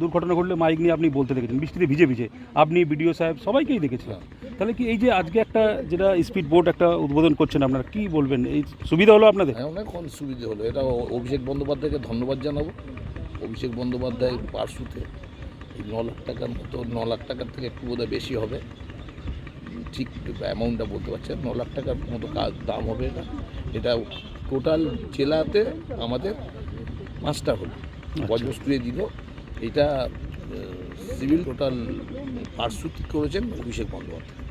দুর্ঘটনা ঘটলে মাইক নিয়ে আপনি বলতে দেখেছেন বৃষ্টিতে ভিজে ভিজে। আপনি বিডিও সাহেব সবাইকেই দেখেছেন তাহলে কি এই যে আজকে একটা যেটা স্পিড বোট একটা উদ্বোধন করছেন আপনারা কি বলবেন? এই সুবিধা হলো আপনাদের? হ্যাঁ অনেক সুবিধে হলো। এটা অভিষেক বন্দ্যোপাধ্যায়কে ধন্যবাদ জানাব। অভিষেক বন্দ্যোপাধ্যায় পার্শ্বতে এই ন লাখ টাকার মতো ন লাখ টাকার থেকে একটু বোধহয় বেশি হবে। ঠিক অ্যামাউন্টটা বলতে পারছি না। লাখ টাকার মতো কাজ দাম হবে এটা। এটা টোটাল জেলাতে আমাদের পাঁচটা হলো। বজবস্তুয়ে দিল। এটা সিভিল টোটাল পার্শ্বতি করেছেন অভিষেক বন্দ্যোপাধ্যায়।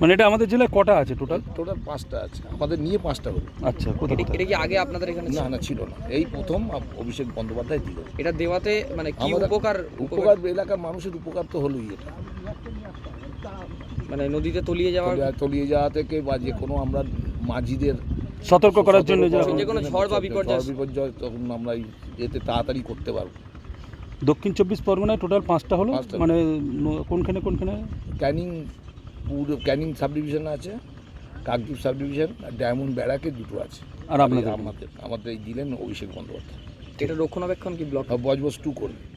মানে এটা আমাদের জেলায় কটা আছে টোটাল টোটাল পাঁচটা আছে। আমাদের নিয়ে পাঁচটা হলো। আচ্ছা কোথায় এটা কি আগে আপনাদের এখানে? না না ছিল না। এই প্রথম অভিষেক বন্দ্যোপাধ্যায় দিল। এটা দেওয়াতে মানে কি উপকার উপকার এলাকার মানুষের উপকার তো হলোই এটা। মানে নদীতে তলিয়ে যাওয়া তলিয়ে যাওয়া থেকে বা যে কোনো আমরা মাঝিদের সতর্ক করার জন্য যে কোনো ঝড় বা বিপর্যয়- বিপর্যয় তখন আমরা এতে তাড়াতাড়ি করতে পারব। দক্ষিণ চব্বিশ পরগনায় টোটাল পাঁচটা হলো পাঁচটা। মানে ন- কোনখানে কোনখানে? ক্যানিং পুরো ক্যানিং সাব ডিভিশন আছে কাকদ্বীপ সাব ডিভিশন আর ডায়মন্ড ব্যারাকে দুটো আছে। আর আপনাদের? আমাদের আমাদের এই দিলেন অভিষেক বন্দ্যোপাধ্যায়। এটা রক্ষণাবেক্ষণ কি ব্লক আর বজবজ টু করবে।